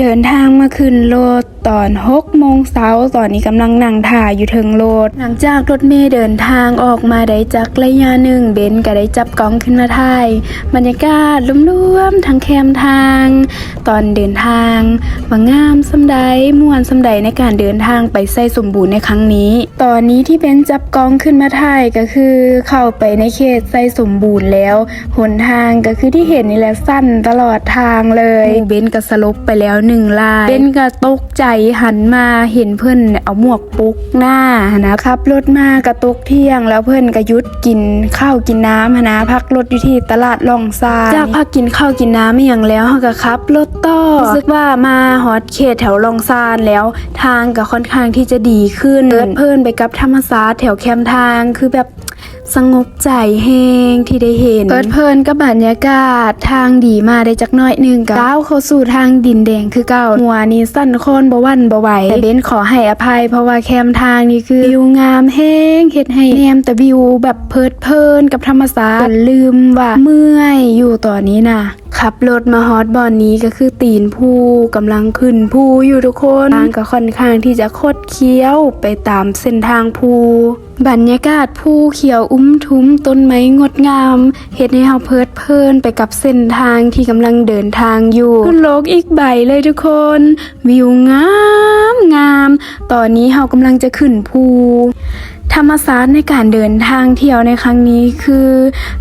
เดินทางมาขึ้นรถ ตอน6โมงเช้าตอนนี้กำลังนั่งถ่ายอยู่เทิงรถหลังจากรถเมล์เดินทางออกมาได้จักระยะหนึ่งเบนก็ได้จับกล้องขึ้นมาถ่ายบรรยากาศรวมๆทั้งแคมทาง ตอนเดินทางว่างามสำใดม่วนสำใดในการเดินทางไปไส้สมบูรณ์ในครั้งนี้ ตอนนี้ที่เบนจับกล้องขึ้นมาถ่ายก็คือเข้าไปในเขตไส้สมบูรณ์แล้วหนทางก็คือที่เห็นนี่แหละสั้นตลอดทางเลยหมู่เบนก็สลบไปแล้วหนึ่งลายเบนก็ตกใจหันมาเห็นเพื่อนเอาหมวกปุกหน้านะครับรถมากระตกเที่ยง แล้วเพื่อนก็หยุดกินข้าวกินน้ำนะพักรถอยู่ที่ตลาดลองซานจากพักกินข้าวกินน้ำไม่อย่างแล้วเขาก็ขับรถต่อรู้สึกว่ามาฮอตเขตแถวลองซานแล้วทางก็ค่อนข้างที่จะดีขึ้นเดินเพลินไปกับธรรมศาสตร์แถวแคมทางคือแบบ สงบใจแหงที่ได้เห็นเปิดเพลินกับบรรยากาศทางดีมาได้จักน้อยหนึ่งกับก้าวเข้าสู่ทางดินแดงคือเก่าหัวนี้สั้นโคนบวันบไหวแต่เบนขอให้อภัย เพราะว่าแคมทางนี้คือวิวงามแห้งเฮ็ดให้แนมแต่วิวแบบเพลิดเพลินกับธรรมชาติลืมว่าเมื่อยอยู่ตอนนี้น่ะ ขับรถมาฮอตบอนนี้ก็คือตีนภูกำลังขึ้นภูอยู่ทุกคนทางก็ค่อนข้างที่จะคดเคี้ยวไปตามเส้นทางภูบรรยากาศภูเขียวอุ้มทุ้มต้นไม้งดงามเฮ็ดให้เฮาเพลิดเพลินไปกับเส้นทางที่กำลังเดินทางอยู่ขึ้นโลกอีกใบเลยทุกคน วิวงามงาม ตอนนี้เฮากำลังจะขึ้นภู ธรรมศาสตร์ในการเดินทางเที่ยวในครั้งนี้คือ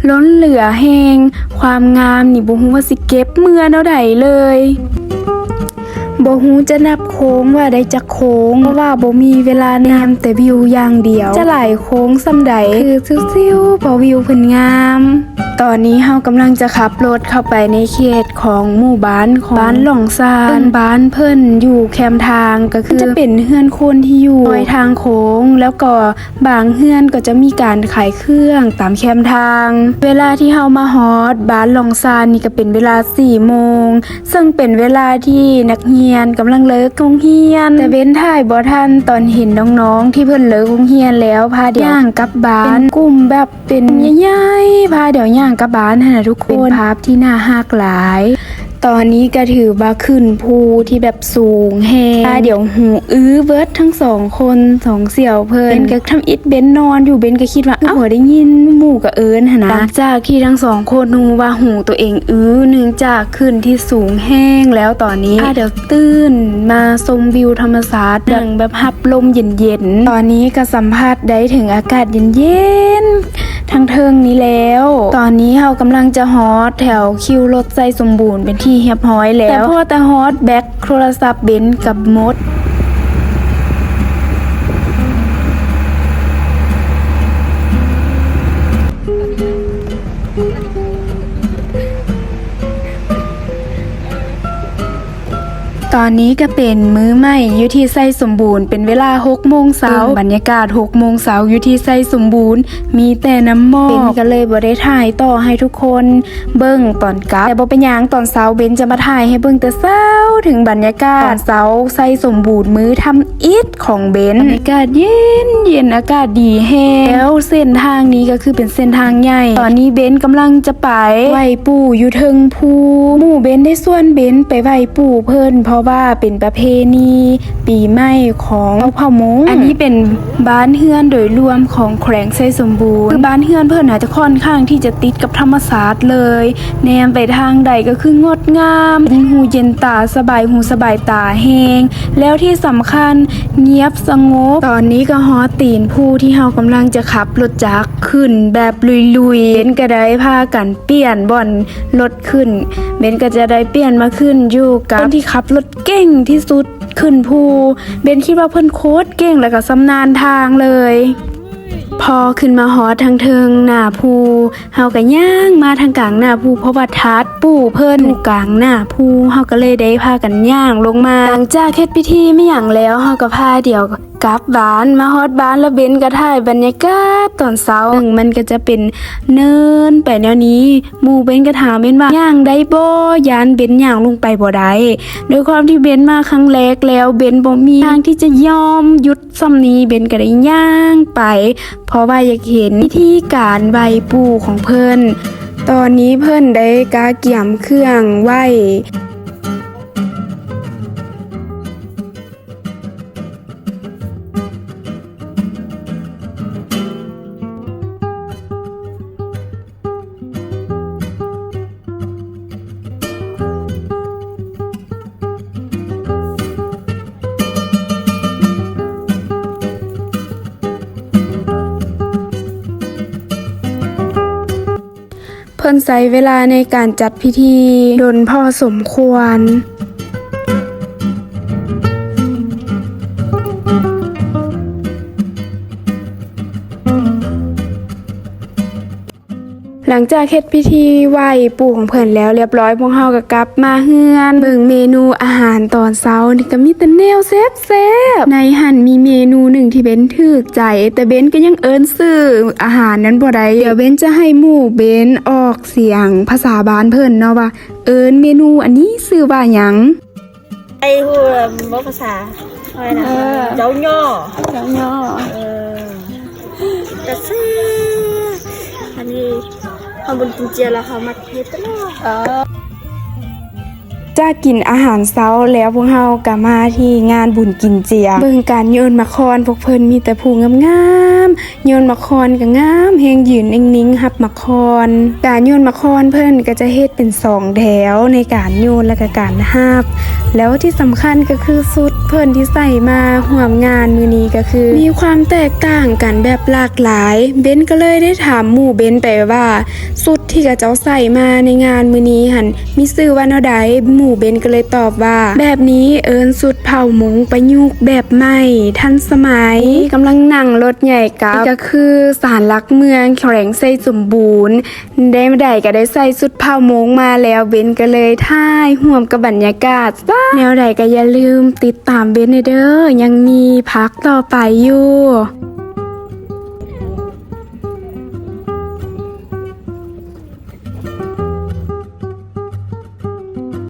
ล้นเหลือแหงความงามนี่บ่ฮู้ว่าสิเก็บเมื่อเท่าใดเลยบ่ฮู้จะนับโค้งว่าได้จักโค้งเพราะว่าบ่มีเวลาแนมแต่วิวอย่างเดียว จะหลายโค้งสำใดคือซิวๆเพราะวิวเพิ่นงามตอนนี้เฮากำลังจะขับรถเข้าไปในเขตของหมู่บ้านของบ้านหล่องซานซึ่งบ้านเพิ่นอยู่แคมทางก็คือจะเป็นเฮือนคนที่อยู่โดยทางโค้ง แล้วก็บางเฮือนก็จะมีการขายเครื่องตามแคมทาง เวลาที่เฮามาฮอดบ้านหล่องซานนี่ก็เป็นเวลา4โมงซึ่งเป็นเวลาที่นักเรียนกำลังเลิกโรงเรียน แต่เว้นถ่ายบ่ทันตอนเห็นน้องๆที่เพิ่นเลิกโรงเรียนแล้วพาเดี๋ยวย่างกลับบ้านเป็นกลุ่มแบบเป็นใหญ่ๆพาเดี๋ยวย่างกลับบ้านหั่นนะทุกคน เป็นภาพที่น่าฮักหลาย ตอนนี้ก็ถือว่าขึ้นภูที่แบบสูงแฮงเดี๋ยวหูอื้อเบิร์ดทั้งสองคนสองเสี่ยวเพลินเบนก็ทำอิดเบนนอนอยู่เบนก็คิดว่าเอ้าหัวได้ยินหมู่กับเอิญหนนะหลังจากที่ทั้งสองคนรู้ว่าหูตัวเองอื้อเนื่องจากขึ้นที่สูงแห้งแล้วตอนนี้เดี๋ยวตื่นมาชมวิวธรรมศาสตร์ดังแบบฮับลมเย็นๆตอนนี้ก็สัมผัสได้ถึงอากาศเย็นๆ ทางเทิงนี้แล้ว ตอนนี้เรากำลังจะฮอตแถวคิวรถใจสมบูรณ์เป็นที่เฮียบร้อยแล้ว แต่พอแต่ฮอตแบ็คโทรศัพท์เบนกับมด ตอนนี้ก็เป็นมื้อใหม่อยู่ที่ไส้สมบูรณ์เป็นเวลา6โมงเช้าบรรยากาศ6โมงเช้าอยู่ที่ไส้สมบูรณ์ มีแต่น้ำหมอกเป็นก็เลยบ่ได้ถ่ายต่อให้ทุกคนเบิ่งตอนกลับแต่บ่เป็นยังตอนเช้าเบนจะมาถ่ายให้เบิ่งแต่เช้าถึงบรรยากาศเช้าไส้สมบูรณ์มื้อทำอิฐของเบนบรรยากาศเย็นเย็นอากาศดีแฮงแล้วเส้นทางนี้ก็คือเป็นเส้นทางใหญ่ ตอนนี้เบนกำลังจะไปไหวปู่อยู่เทิงภูหมู่เบนได้ส่วนเบนไปไหวปู่เพิ่นเพราะว่าเป็นประเพณีปีใหม่ของเผ่ามงอันนี้เป็นบ้านเฮือนโดยรวมของแขวงไซสมบูรณ์คือบ้านเฮือนเพิ่อนอาจจะค่อนข้างที่จะติดกับธรรมศาสตร์เลย แนมไปทางใดก็คืองดงามหูเย็นตาสบายหูสบายตาแหงแล้วที่สำคัญเงียบสงบ ตอนนี้ก็ฮอตีนผู้ที่เฮากำลังจะขับรถจักรขึ้นแบบลุยๆเบนก็ไดพากันเปลี่ยนบ่อนรถขึ้น เบนก็จะได้เปลี่ยนมาขึ้นอยู่กับคนที่ขับรถเก่งที่สุดขึ้นภูเบนคิดว่าเพื่อนโคตรเก่งแล้วก็สำนานทางเลย พอขึ้นมาฮอดทางเทิงหน้าภูเฮาก็ย่างมาทางกลางหน้าภูเพราะว่าทัดปู่เพิ่นอยู่กลางหน้าภูเฮาก็เลยได้พากันย่างลงมาหลังจากเฮ็ดพิธีไม่หยังแล้วเฮาก็พาเดี๋ยวกลับบ้านมาฮอดบ้านแล้วเบนก็ถ่ายบรรยากาศตอนเช้าซึ่งมันก็จะเป็นเนินไปแนวนี้หมู่เบนก็ถามเบนว่าย่างได้บ่ยานเบนย่างลงไปบ่ได้ด้วยความที่เบนมาครั้งแรกแล้วเบนบ่มีทางที่จะยอมหยุดซ้ำนี้เบนก็ได้ย่างไปเพราะว่าอยากเห็นวิธีการไหว้ปู่ของเพิ่น ตอนนี้เพิ่นได้กาเกี่ยมเครื่องไหว เพลินใช้เวลาในการจัดพิธีดนพอสมควร หลังจากเฮ็ดพิธีไหว้ปู่ของเพิ่นแล้วเรียบร้อยพวกเฮาก็กลับมาเฮือนเบิ่งเมนูอาหารตอนเช้านี่ก็มีแต่แนวแซ่บๆในหันมีเมนูหนึ่งที่เบ้นถูกใจ แต่เบ้นก็ยังเอิ้นชื่ออาหารนั้นบ่ได้เดี๋ยวเบ้นจะให้หมู่เบ้นออกเสียงภาษาบ้านเพิ่นเนาะว่า เอิ้นเมนูอันนี้ชื่อว่าหยังไอ้พูดบอกภาษาอะไรนะเจ้าย่อเจ้าย่อเออ ทำบุญกินเจ้ามาเทตลอดจะกินอาหารเช้าแล้วพวกเฮาก็มาที่งานบุญกินเจียเบิ่งการโยนมาคอนพวกเพิ่นมีแต่ผู้งามๆโยนมาคอนก็งามเฮงยืนนิ่งๆหับมาคอน การโยนมาคอนเพิ่นก็จะเฮ็ดเป็นสองแถวในการโยนและก็การหับแล้วที่สำคัญก็คือสุดเพิ่นที่ใส่มาห่วมงานมื้อนี้ก็คือ มีความแตกต่างกันแบบหลากหลาย เบนก็เลยได้ถามหมู่เบนไปว่าสุดที่กระเจ้าใส่มาในงานมื้อนี้หันมีชื่อว่าแนวใดหมู่เบนก็เลยตอบว่า แบบนี้เอิ้นสุดเผ่ามงประยุกต์แบบใหม่ทันสมัยกำลังนั่งรถใหญ่กับก็คือสารหลักเมืองแข็งใส่สมบูรณ์ ได้มาได้ก็ได้ใส่สุดเผ่ามงมาแล้วเบนก็เลยท่ายห่วมกับบรรยากาศซะแนวใดก็อย่าลืมติดตามเบนเด้อยังมีพักต่อไปอยู่